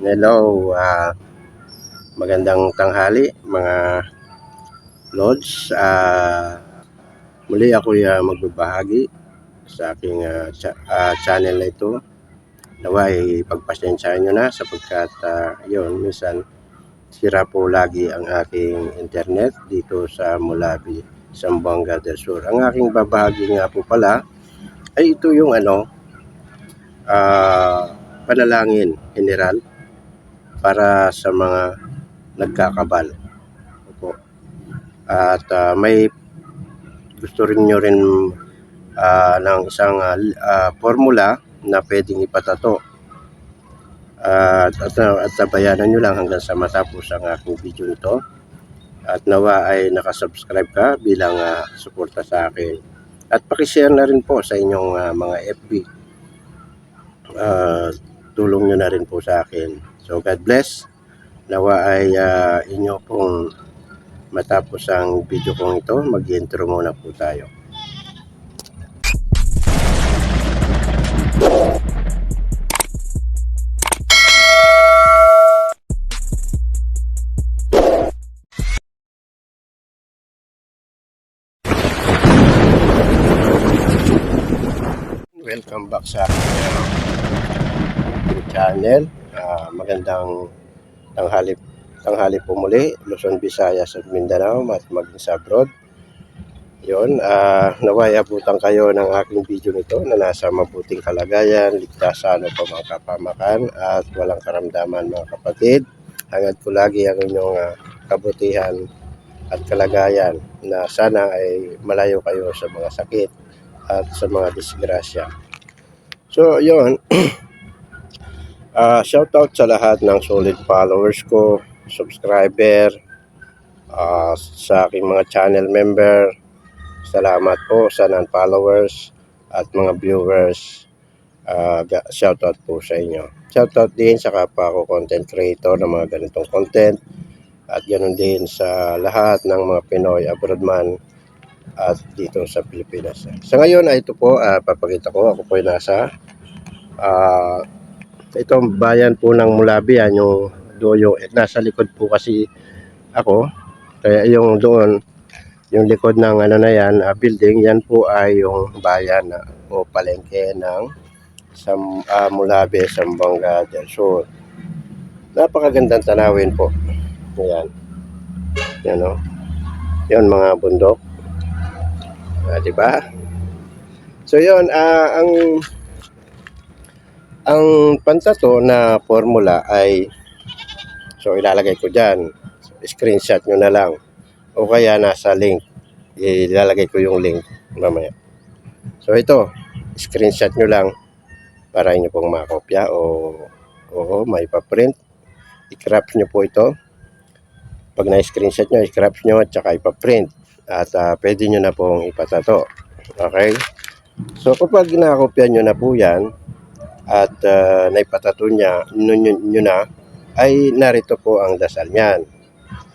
Hello, ah, magandang tanghali mga Lords. Ah, muli ako uh, magbabahagi sa aking ah, cha- ah, channel na ito. Naway pagpasensyahan nyo na sapagkat uh, yun, minsan sira po lagi ang aking internet dito sa Mulabi, Zamboanga del Sur. Ang aking babahagi nga po pala ay ito yung ano, ah, panalangin general para sa mga nagkakabal. Opo. At ah, may gusto rin nyo rin ah, ng isang ah, formula na pwedeng ipatato. At, at, at tabayanan nyo lang hanggang sa matapos ang aking video nito. At nawa ay nakasubscribe ka bilang ah, suporta sa akin. At pakishare na rin po sa inyong ah, mga FB. Ah, tulong nyo na rin po sa akin. So God bless. Nawa ay ah, inyo pong matapos ang video kong ito, mag-intro muna po tayo. Welcome back sa aking uh, channel. Ah, magandang tanghali, tanghali po muli, Luzon, Visayas at Mindanao at maging sa abroad. Yun, ah, naway abutan kayo ng aking video nito na nasa mabuting kalagayan, ligtasan o mga kapamakan at walang karamdaman mga kapatid. Hangad ko lagi ang inyong ah, kabutihan at kalagayan na sana ay malayo kayo sa mga sakit at sa mga disgrasya. So, yun. Ah, shout out sa lahat ng solid followers ko, subscriber, ah, sa aking mga channel member. Salamat po sa non-followers at mga viewers. Ga- shout out po sa inyo. Shout out din sa kapwa ko content creator ng mga ganitong content at ganoon din sa lahat ng mga Pinoy abroad man at dito sa Pilipinas. Sa ngayon ay ito po, ah, papakita ko, ako po ay nasa ah, itong bayan po ng Mulabi, yan yung doon yung eh, nasa likod po kasi ako. Kaya yung doon, yung likod ng ano na yan, ah, building, yan po ay yung bayan na o palengke ng Sam, ah, Mulabi, Zamboanga del Sur. Napakagandang tanawin po. Yan. Yan o. Yan mga bundok. Ah, di ba? So yun, ah, ang ang pantato na formula ay so ilalagay ko diyan. Screenshot nyo na lang. O kaya nasa link. Ilalagay ko yung link mamaya. So ito, screenshot nyo lang para inyo pong makopya o o may pa-print. I-crop nyo po ito. Pag na-screenshot nyo, i-crop nyo at saka ipa-print. At ah, pwede nyo na pong ipatato. Okay? So kapag nakopya nyo na po yan, at uh, naipatato niya nyo, nyo, na, ay narito po ang dasal niyan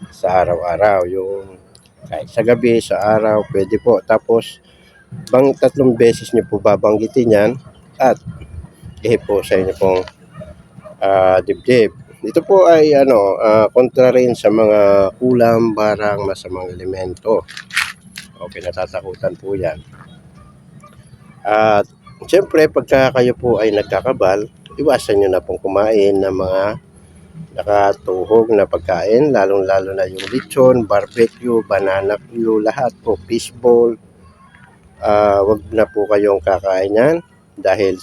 sa araw-araw. Yung kahit sa gabi, sa araw, pwede po. Tapos, bang tatlong beses nyo po babanggitin yan at ihe po sa inyo pong ah, dibdib. Ito po ay ano, ah, kontra rin sa mga kulam, barang, masamang elemento. Okay, natatakutan po yan. At Siyempre, pagka kayo po ay nagkakabal, iwasan nyo na pong kumain ng mga nakatuhog na pagkain, lalong-lalo na yung lechon, barbecue, banana Q, lahat po, fishball. Ah, wag na po kayong kakain yan dahil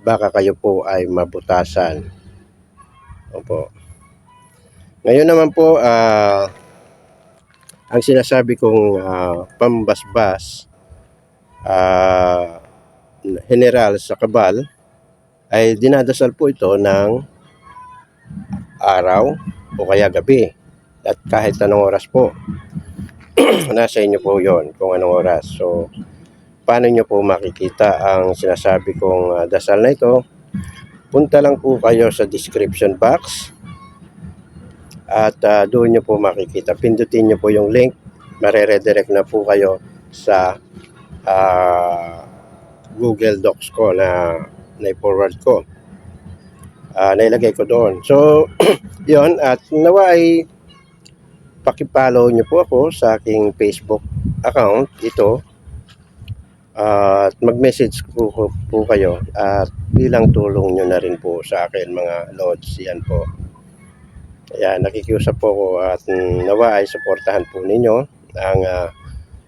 baka kayo po ay mabutasan. Opo. Ngayon naman po, ah, ang sinasabi kong ah, pambasbas, ah, general sa kabal ay dinadasal po ito ng araw o kaya gabi. At kahit anong oras po. Nasa inyo po yon kung anong oras. So paano nyo po makikita ang sinasabi kong ah, dasal na ito? Punta lang po kayo sa description box. At ah, doon nyo po makikita. Pindutin nyo po yung link. Mareredirect na po kayo sa ah, Google Docs ko na na-forward ko. ah, nailagay ko doon. So, yon at nawa ay pakipollow nyo po ako sa aking Facebook account, ito. At mag-message po, po, kayo at bilang tulong nyo na rin po sa akin mga lords, yan po. Ayan, nakikiusap po ko at nawa ay suportahan po ninyo ang ah,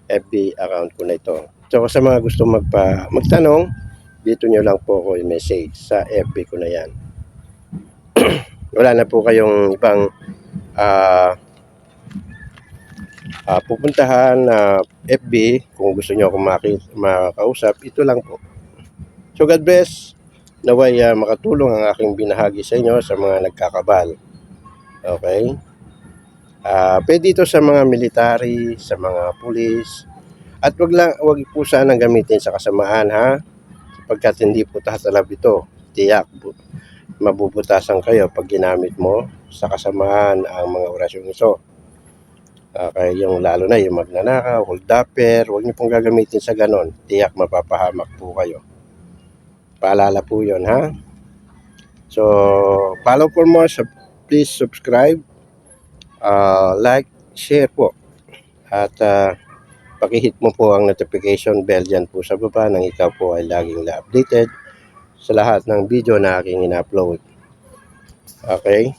FB account ko na ito. So sa mga gusto magpa magtanong, dito nyo lang po ako i-message sa FB ko na yan. Wala na po kayong ibang ah ah, pupuntahan na FB kung gusto nyo akong makausap, ito lang po. So God bless. Naway ah, makatulong ang aking binahagi sa inyo sa mga nagkakabal. Okay? Ah, pwede ito sa mga military, sa mga pulis, at wag lang wag po sanang gamitin sa kasamaan ha. Sapagkat hindi po tatalab ito. Tiyak bu- mabubutasan kayo pag ginamit mo sa kasamaan ang mga orasyong ito. Okay, yung lalo na yung magnanakaw, hold upper, huwag niyo pong gagamitin sa ganon. Tiyak mapapahamak po kayo. Paalala po yon ha. So, follow for more. Sub- please subscribe, uh, like, share po. At uh, pakihit mo po ang notification bell dyan po sa baba nang ikaw po ay laging na-updated sa lahat ng video na aking ina-upload. Okay?